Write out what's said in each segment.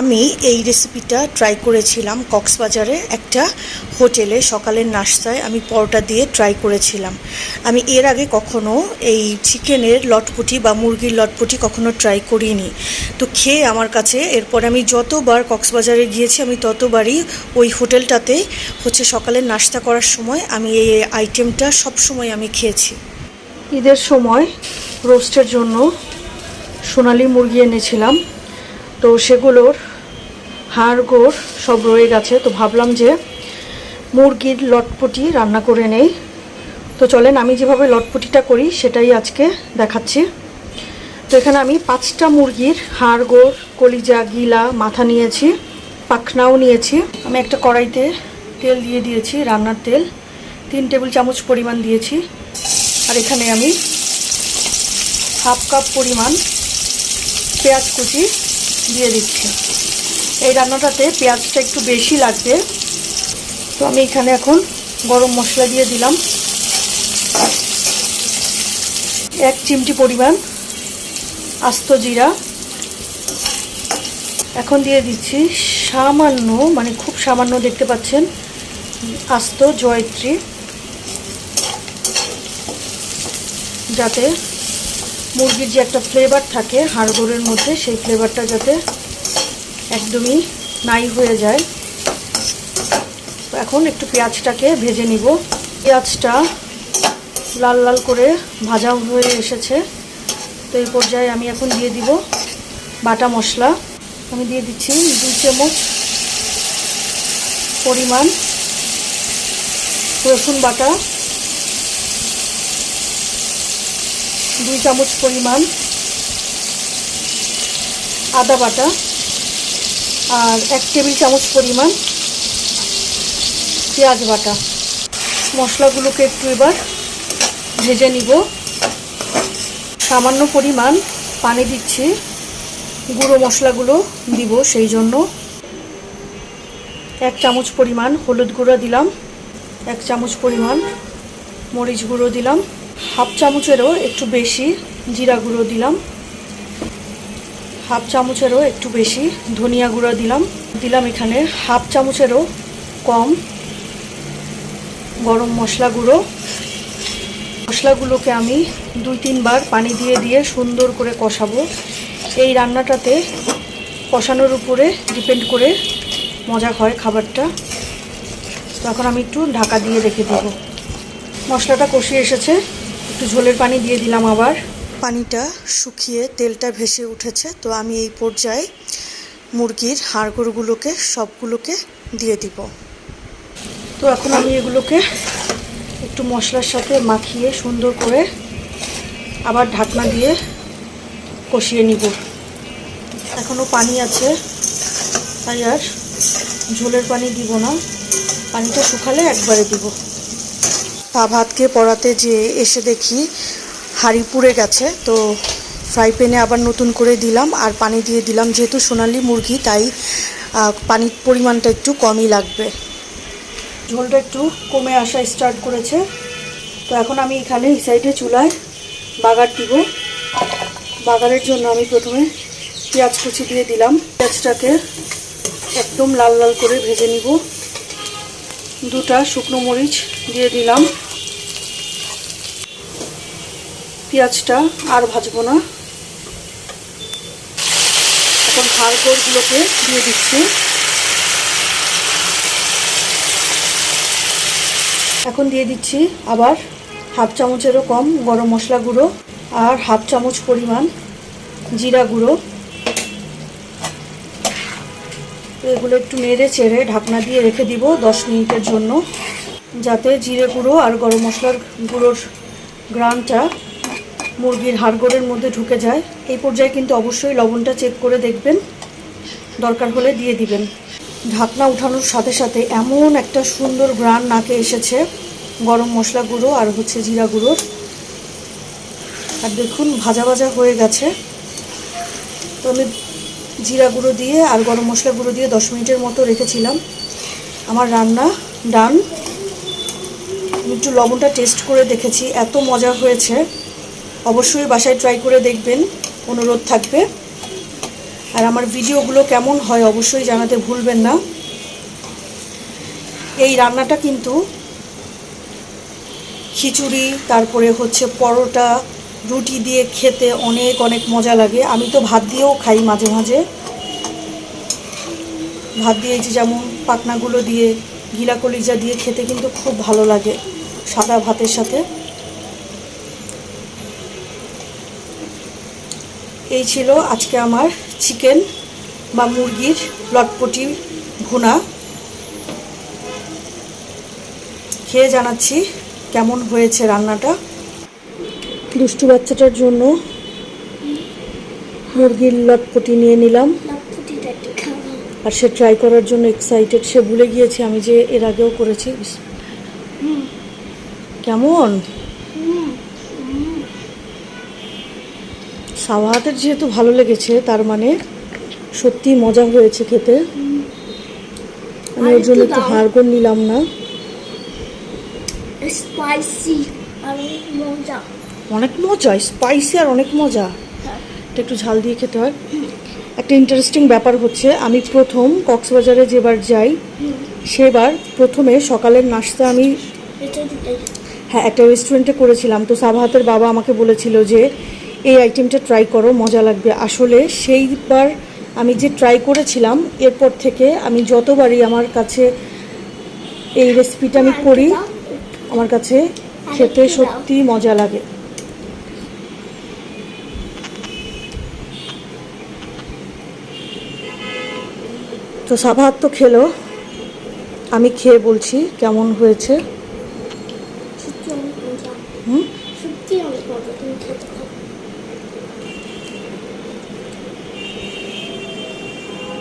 আমি এই রেসিপিটা ট্রাই করেছিলাম কক্সবাজারে একটা হোটেলে সকালের নাস্তায়। আমি পরোটা দিয়ে ট্রাই করেছিলাম। আমি এর আগে কখনো এই চিকেনের লটপটি বা মুরগির লটপটি কখনো ট্রাই করিনি। তো খেয়ে আমার কাছে এরপরে আমি যতবার কক্সবাজারে গিয়েছি, আমি ততবারই ওই হোটেলটাতে হচ্ছে সকালের নাস্তা করার সময় আমি এই আইটেমটা সব সময় আমি খেয়েছি। ঈদের সময় রোস্টের জন্য সোনালি মুরগি এনেছিলাম। তো সেগুলোর হাড়, গোড় সব রয়ে গেছে। তো ভাবলাম যে মুরগির লটপটি রান্না করে নেই। তো চলেন, আমি যেভাবে লটপটিটা করি সেটাই আজকে দেখাচ্ছি। তো এখানে আমি পাঁচটা মুরগির হাড়, গোড়, কলিজা, গিলা, মাথা নিয়েছি, পাখনাও নিয়েছি। আমি একটা কড়াইতে তেল দিয়ে দিয়েছি, রান্নার তেল। তিন টেবিল চামচ পরিমাণ দিয়েছি। আর এখানে আমি হাফ কাপ পরিমাণ পেঁয়াজ কুচি দিয়ে দিচ্ছি। এই রান্নাটাতে পেঁয়াজটা একটু বেশি লাগবে। তো আমি এখানে এখন গরম মশলা দিয়ে দিলাম। এক চিমটি পরিমাণ আস্ত জিরা। এখন দিয়ে দিচ্ছি সামান্য মানে খুব সামান্য দেখতে পাচ্ছেন, আস্ত জয়ত্রী। যাতে মুরগির যে একটা ফ্লেভার থাকে, হাড়গোড়ের মধ্যে, সেই ফ্লেভারটা যাতে একদমই নাই হয়ে যায়। এখন একটু পেঁয়াজটাকে ভেজে নিব। পেঁয়াজটা লাল লাল করে ভাজা হয়ে এসেছে। তো এই পর্যায়ে আমি এখন দিয়ে দিব বাটা মশলা। আমি দিয়ে দিচ্ছি দুই চামচ পরিমাণ রসুন বাটা। দুই চামচ পরিমাণ আদা বাটা আর এক টেবিল চামচ পরিমাণ পেঁয়াজ বাটা। মশলাগুলোকে একটু এবার ভেজে নিব। সামান্য পরিমাণ পানি দিচ্ছি। গুঁড়ো মশলাগুলো দিব সেই জন্য। এক চামচ পরিমাণ হলুদ গুঁড়ো দিলাম। এক চামচ পরিমাণ মরিচ গুঁড়ো দিলাম। হাফ চামচেরও একটু বেশি জিরা গুঁড়ো দিলাম। হাফ চামচেরও একটু বেশি ধনিয়া গুঁড়ো দিলাম। দিলাম এখানে হাফ চামচেরও কম গরম মশলা গুঁড়ো। মশলাগুলোকে আমি দুই তিনবার পানি দিয়ে দিয়ে সুন্দর করে কষাবো। এই রান্নাটাতে কষানোর উপরে ডিপেন্ড করে মজা হয় খাবারটা। তখন আমি একটু ঢাকা দিয়ে রেখে দেবো। মশলাটা কষিয়ে এসেছে। একটু ঝোলের পানি দিয়ে দিলাম আবার। পানিটা শুকিয়ে তেলটা ভেসে উঠেছে তো আমি এই পর্যায়ে মুরগির হাড়গোড়গুলোকে সবগুলোকে দিয়ে দিব। তো এখন আমি এগুলোকে একটু মশলার সাথে মাখিয়ে সুন্দর করে আবার ঢাকনা দিয়ে কষিয়ে নিব। এখনও পানি আছে তাই আর ঝোলের পানি দিব না পানিটা শুকালে একবারে দিব। পা ভাতকে পড়াতে যে এসে দেখি হাঁড়ি পুড়ে গেছে। তো ফ্রাই প্যানে আবার নতুন করে দিলাম আর পানি দিয়ে দিলাম। যেহেতু সোনালি মুরগি, তাই পানির পরিমাণটা একটু কমই লাগবে। ঝোলটা একটু কমে আসা স্টার্ট করেছে। তো এখন আমি এখানে এই সাইডে চুলায় বাগার দিব। বাগারের জন্য আমি প্রথমে পেঁয়াজ কুচি দিয়ে দিলাম। পেঁয়াজটাকে একদম লাল লাল করে ভেজে নিব। দুটা শুকনো মরিচ দিয়ে দিলাম। পেঁয়াজটা আর ভাজবো না। এখন হাড়গোড়গুলোকে দিয়ে দিচ্ছি। এখন দিয়ে দিচ্ছি আবার হাফ চামচেরও কম গরম মশলা গুঁড়ো আর হাফ চামচ পরিমাণ জিরা গুঁড়ো। এগুলো একটু নেড়ে চেড়ে ঢাকনা দিয়ে রেখে দিব দশ মিনিটের জন্য, যাতে জিরে গুঁড়ো আর গরম মশলার গুঁড়োর গ্রানটা মুরগির হাড়গোড়ের মধ্যে ঢুকে যায়। এই পর্যায়ে কিন্তু অবশ্যই লবণটা চেক করে দেখবেন। দরকার হলে দিয়ে দিবেন। ঢাকনা উঠানোর সাথে সাথে এমন একটা সুন্দর গ্রান নাকে এসেছে, গরম মশলা গুঁড়ো আর হচ্ছে জিরা গুঁড়োর আর দেখুন, ভাজা ভাজা হয়ে গেছে। তো আমি জিরা গুঁড়ো দিয়ে আর গরম মশলা গুঁড়ো দিয়ে দশ মিনিটের মতো রেখেছিলাম। আমার রান্না ডান। একটু লবণটা টেস্ট করে দেখেছি। এত মজা হয়েছে। অবশ্যই বাসায় ট্রাই করে দেখবেন, অনুরোধ থাকবে। আর আমার ভিডিওগুলো কেমন হয় অবশ্যই জানাতে ভুলবেন না। এই রান্নাটা কিন্তু খিচুড়ি, তারপরে হচ্ছে পরোটা, রুটি দিয়ে খেতে অনেক অনেক মজা লাগে। আমি তো ভাত দিয়েও খাই মাঝে মাঝে। ভাত দিয়ে যে যেমন পাতনাগুলো দিয়ে গিলা কলিজা দিয়ে খেতে কিন্তু খুব ভালো লাগে সাদা ভাতের সাথে। এই ছিল আজকে আমার চিকেন বা মুরগির লটপটি ভুনা। খেয়ে জানাচ্ছি কেমন হয়েছে রান্নাটা। দুষ্টু বাচ্চাটার জন্য মুরগির লটপটি নিয়ে নিলাম। আর সে ট্রাই করার জন্য এক্সাইটেড সে ভুলে গিয়েছে আমি যে এর আগেও করেছি। কেমন? সাওয়াহাতের যেহেতু ভালো লেগেছে তার মানে সত্যি মজা হয়েছে খেতে। আমি ওর জন্য একটু হাড়গোড় নিলাম না। স্পাইসি আর অনেক মজা। অনেক মজা স্পাইসি আর অনেক মজা। হ্যাঁ। এটা একটু ঝাল দিয়ে খেতে হয়। একটা ইন্টারেস্টিং ব্যাপার হচ্ছে আমি প্রথম কক্সবাজারে যেবার যাই সেবার প্রথমে সকালের নাস্তা আমি হ্যাঁ একটা রেস্টুরেন্টে করেছিলাম। তো সাবাহাতের বাবা আমাকে বলেছিল যে এই আইটেমটা ট্রাই করো মজা লাগবে। আসলে সেইবার আমি যে ট্রাই করেছিলাম এরপর থেকে আমি যতবারই আমার কাছে এই রেসিপিটা আমি করি আমার কাছে খেতে সত্যি মজা লাগে। তো সাবাহাত তো খেলো। আমি খেয়ে বলছি কেমন হয়েছে সত্যি অনেক মজা হুম সত্যি অনেক মজা তুমি খেতে খাও আমার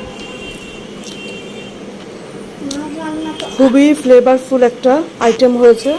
রান্নাটা খুবই ফ্লেভারফুল একটা আইটেম হয়েছে।